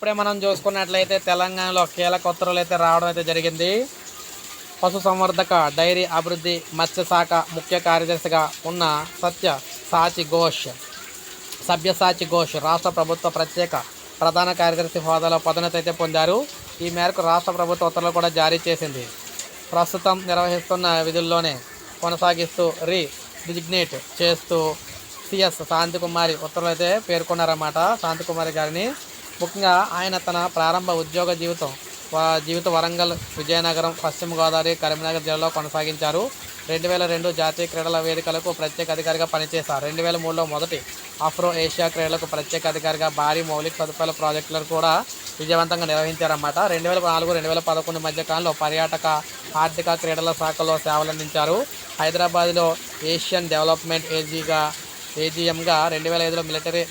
ఇప్పుడే మనం చూసుకున్నట్లయితే తెలంగాణలో కీలక ఉత్తర్వులు అయితే రావడం అయితే జరిగింది. పశు సంవర్ధక డైరీ అభివృద్ధి మత్స్య శాఖ ముఖ్య కార్యదర్శిగా ఉన్న సత్య సాచి ఘోష్ సభ్యసాచి ఘోష్ రాష్ట్ర ప్రభుత్వ ప్రత్యేక ప్రధాన కార్యదర్శి హోదాలో పదోన్నతి అయితే పొందారు. ఈ మేరకు రాష్ట్ర ప్రభుత్వ ఉత్తర్వులు కూడా జారీ చేసింది. ప్రస్తుతం నిర్వహిస్తున్న విధుల్లోనే కొనసాగిస్తూ రీ డిజిగ్నేట్ చేస్తూ సిఎస్ శాంతికుమారి ఉత్తర్వులు అయితే పేర్కొన్నారన్నమాట. శాంతికుమారి గారిని ముఖ్యంగా ఆయన తన ప్రారంభ ఉద్యోగ జీవితం జీవిత వరంగల్ విజయనగరం పశ్చిమ గోదావరి కరీంనగర్ జిల్లాలో కొనసాగించారు. రెండు వేల రెండు జాతీయ క్రీడల వేదికలకు ప్రత్యేక అధికారిగా పనిచేశారు. రెండు వేల మూడులో మొదటి ఆఫ్రో ఏషియా క్రీడలకు ప్రత్యేక అధికారిగా భారీ మౌలిక సదుపాయాల ప్రాజెక్టులను కూడా విజయవంతంగా నిర్వహించారన్నమాట. రెండు వేల నాలుగు రెండు వేల పదకొండు మధ్య కాలంలో పర్యాటక ఆర్థిక క్రీడల శాఖలో సేవలందించారు. హైదరాబాద్లో ఏషియన్ డెవలప్మెంట్ ఏజీగా ఏజీఎంగా రెండు వేల ఐదులో మిలిటరీ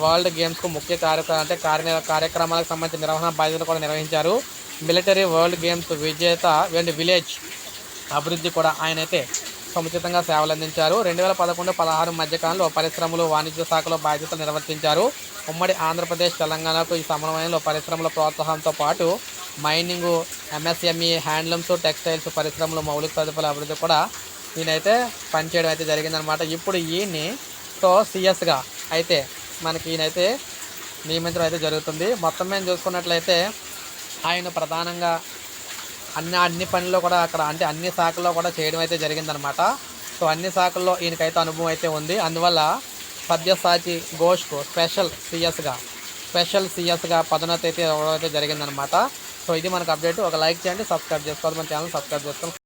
వరల్డ్- గేమ్స్కు ముఖ్య కార్యక్రమం అంటే కార్య కార్యక్రమాలకు సంబంధించిన నిర్వహణ బాధ్యతలు కూడా నిర్వహించారు. మిలిటరీ వరల్డ్ గేమ్స్ విజేత అండ్ విలేజ్ అభివృద్ధి కూడా ఆయనైతే సముచితంగా సేవలు అందించారు. రెండు వేల పదకొండు పదహారు మధ్యకాలంలో పరిశ్రమలు వాణిజ్య శాఖలో బాధ్యతలు నిర్వర్తించారు. ఉమ్మడి ఆంధ్రప్రదేశ్ తెలంగాణకు ఈ సమన్వయంలో పరిశ్రమల ప్రోత్సాహంతో పాటు మైనింగ్ ఎంఎస్ఎంఈ హ్యాండ్లూమ్స్ టెక్స్టైల్స్ పరిశ్రమలు మౌలిక సదుపాయాల అభివృద్ధి కూడా ఈయనైతే పనిచేయడం అయితే జరిగిందనమాట ఇప్పుడు ఈయన్ని సో సిఎస్గా అయితే మనకి ఈయనైతే నియమించడం అయితే జరుగుతుంది. మొత్తం మేము చూసుకున్నట్లయితే ఆయన ప్రధానంగా అన్ని అన్ని పనిలో కూడా అక్కడ అంటే అన్ని శాఖల్లో కూడా చేయడం అయితే జరిగిందనమాట సో అన్ని శాఖల్లో ఈయనకైతే అనుభవం అయితే ఉంది. అందువల్ల సభ్యసాచి ఘోష్కు స్పెషల్ సిఎస్గా స్పెషల్ సిఎస్గా పదోన్నతి అయితే ఇవ్వడం అయితే జరిగిందనమాట సో ఇది మనకు అప్డేట్. ఒక లైక్ చేయండి సబ్స్క్రైబ్ చేసుకోవాలి. మన ఛానల్ సబ్స్క్రైబ్ చేసుకోవాలి.